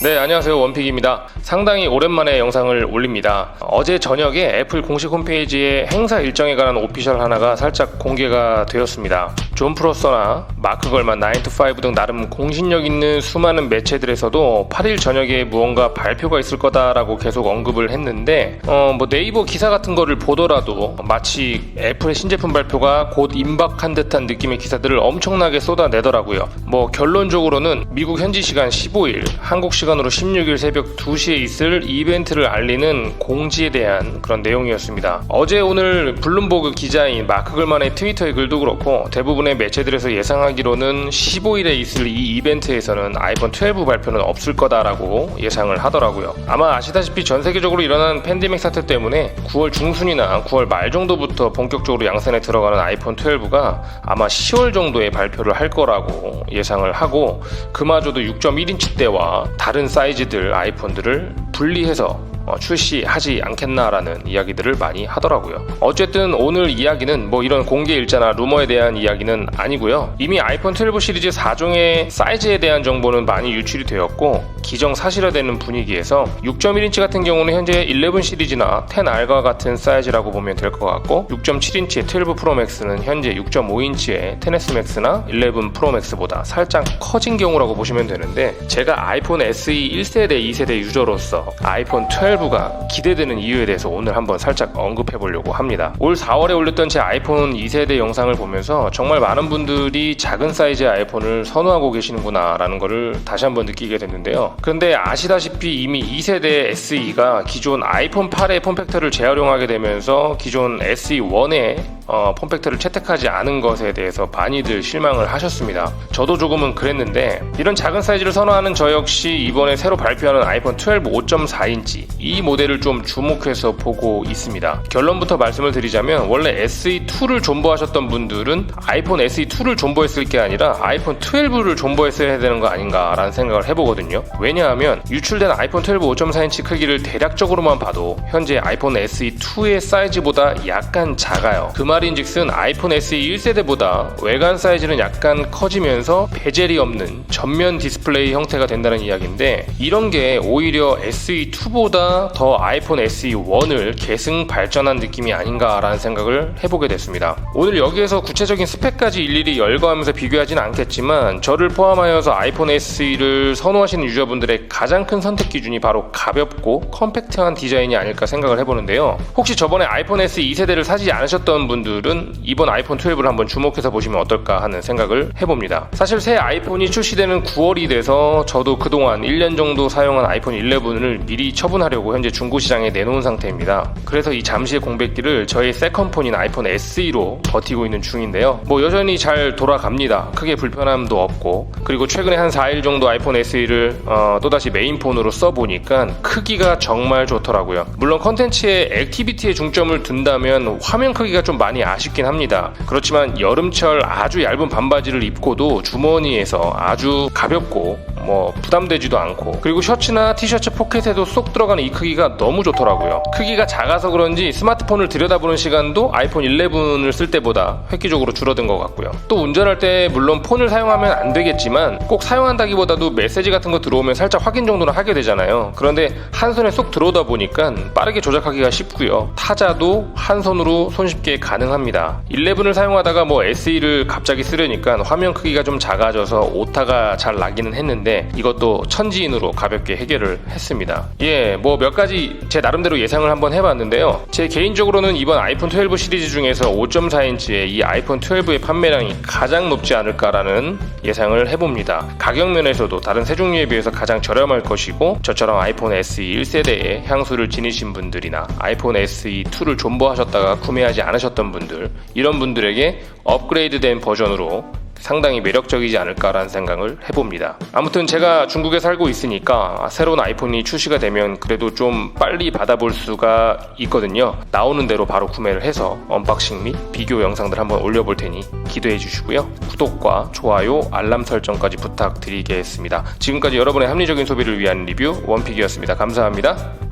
네, 안녕하세요. 원픽입니다. 상당히 오랜만에 영상을 올립니다. 어제 저녁에 애플 공식 홈페이지에 행사 일정에 관한 오피셜 하나가 살짝 공개가 되었습니다. 존 프로서나 마크 걸만 9to5 등 나름 공신력 있는 수많은 매체들에서도 8일 저녁에 무언가 발표가 있을 거다라고 계속 언급을 했는데 어, 뭐 네이버 기사 같은 거를 보더라도 마치 애플의 신제품 발표가 곧 임박한 듯한 느낌의 기사들을 엄청나게 쏟아내더라고요. 뭐 결론적으로는 미국 현지 시간 15일, 한국 시간으로 16일 새벽 2시에 있을 이벤트를 알리는 공지에 대한 그런 내용이었습니다. 어제 오늘 블룸버그 기자인 마크 글만의 트위터의 글도 그렇고 대부분의 매체들에서 예상하기로는 15일에 있을 이 이벤트에서는 아이폰 12 발표는 없을 거다라고 예상을 하더라고요. 아마 아시다시피 전 세계적으로 일어난 팬데믹 사태 때문에 9월 중순이나 9월 말 정도부터 본격적으로 양산에 들어가는 아이폰 12가 아마 10월 정도에 발표를 할 거라고 예상을 하고 그마저도 6.1인치 대와 다른 사이즈들 아이폰들을 분리해서 어, 출시하지 않겠나라는 이야기들을 많이 하더라고요. 어쨌든 오늘 이야기는 뭐 이런 공개 일자나 루머에 대한 이야기는 아니고요. 이미 아이폰 12 시리즈 4종의 사이즈에 대한 정보는 많이 유출이 되었고 기정 사실화되는 분위기에서 6.1인치 같은 경우는 현재 11 시리즈나 10R과 같은 사이즈라고 보면 될 것 같고 6.7인치의 12 프로 맥스는 현재 6.5인치의 10S 맥스나 11 프로 맥스보다 살짝 커진 경우라고 보시면 되는데 제가 아이폰 SE 1세대, 2세대 유저로서 아이폰 12가 기대되는 이유에 대해서 오늘 한번 살짝 언급해 보려고 합니다. 올 4월에 올렸던 제 아이폰 2세대 영상을 보면서 정말 많은 분들이 작은 사이즈의 아이폰을 선호하고 계시는구나라는 것을 다시 한번 느끼게 됐는데요. 그런데 아시다시피 이미 2세대 SE가 기존 아이폰 8의 폼팩터를 재활용하게 되면서 기존 SE1의 어, 폼팩터를 채택하지 않은 것에 대해서 많이들 실망을 하셨습니다. 저도 조금은 그랬는데 이런 작은 사이즈를 선호하는 저 역시 이번에 새로 발표하는 아이폰 12 5.4인치 이 모델을 좀 주목해서 보고 있습니다. 결론부터 말씀을 드리자면 원래 SE2를 존버하셨던 분들은 아이폰 SE2를 존버했을 게 아니라 아이폰 12를 존버했어야 되는 거 아닌가라는 생각을 해보거든요. 왜냐하면 유출된 아이폰 12 5.4인치 크기를 대략적으로만 봐도 현재 아이폰 SE2의 사이즈보다 약간 작아요. 그말 인즉슨 아이폰 SE 1세대보다 외관 사이즈는 약간 커지면서 베젤이 없는 전면 디스플레이 형태가 된다는 이야기인데 이런 게 오히려 SE2보다 더 아이폰 SE1을 계승 발전한 느낌이 아닌가라는 생각을 해보게 됐습니다. 오늘 여기에서 구체적인 스펙까지 일일이 열거하면서 비교하지는 않겠지만 저를 포함하여서 아이폰 SE를 선호하시는 유저분들의 가장 큰 선택 기준이 바로 가볍고 컴팩트한 디자인이 아닐까 생각을 해보는데요. 혹시 저번에 아이폰 SE 2세대를 사지 않으셨던 분들 은 이번 아이폰 12를 한번 주목해서 보시면 어떨까 하는 생각을 해봅니다. 사실 새 아이폰이 출시되는 9월이 돼서 저도 그동안 1년 정도 사용한 아이폰 11을 미리 처분하려고 현재 중고 시장에 내놓은 상태입니다. 그래서 이 잠시의 공백기를 저의 세컨폰인 아이폰 SE로 버티고 있는 중인데요. 뭐 여전히 잘 돌아갑니다. 크게 불편함도 없고 그리고 최근에 한 4일 정도 아이폰 SE를 어, 또다시 메인폰으로 써보니까 크기가 정말 좋더라고요. 물론 컨텐츠의 액티비티에 중점을 둔다면 화면 크기가 좀 많이 아쉽긴 합니다. 그렇지만 여름철 아주 얇은 반바지를 입고도 주머니에서 아주 가볍고 뭐 부담되지도 않고 그리고 셔츠나 티셔츠 포켓에도 쏙 들어가는 이 크기가 너무 좋더라고요. 크기가 작아서 그런지 스마트폰을 들여다보는 시간도 아이폰 11을 쓸 때보다 획기적으로 줄어든 것 같고요. 또 운전할 때 물론 폰을 사용하면 안 되겠지만 꼭 사용한다기보다도 메시지 같은 거 들어오면 살짝 확인 정도는 하게 되잖아요. 그런데 한 손에 쏙 들어오다 보니까 빠르게 조작하기가 쉽고요. 타자도 한 손으로 손쉽게 가능합니다. 11을 사용하다가 뭐 SE를 갑자기 쓰려니까 화면 크기가 좀 작아져서 오타가 잘 나기는 했는데 이것도 천지인으로 가볍게 해결을 했습니다. 예, 뭐 몇 가지 제 나름대로 예상을 한번 해봤는데요. 제 개인적으로는 이번 아이폰 12 시리즈 중에서 5.4인치의 이 아이폰 12의 판매량이 가장 높지 않을까라는 예상을 해봅니다. 가격 면에서도 다른 세 종류에 비해서 가장 저렴할 것이고 저처럼 아이폰 SE 1세대에 향수를 지니신 분들이나 아이폰 SE 2를 존버하셨다가 구매하지 않으셨던 분들 이런 분들에게 업그레이드된 버전으로 상당히 매력적이지 않을까라는 생각을 해봅니다. 아무튼 제가 중국에 살고 있으니까 새로운 아이폰이 출시가 되면 그래도 좀 빨리 받아볼 수가 있거든요. 나오는 대로 바로 구매를 해서 언박싱 및 비교 영상들 한번 올려볼 테니 기대해 주시고요. 구독과 좋아요, 알람 설정까지 부탁드리겠습니다. 지금까지 여러분의 합리적인 소비를 위한 리뷰 원픽이었습니다. 감사합니다.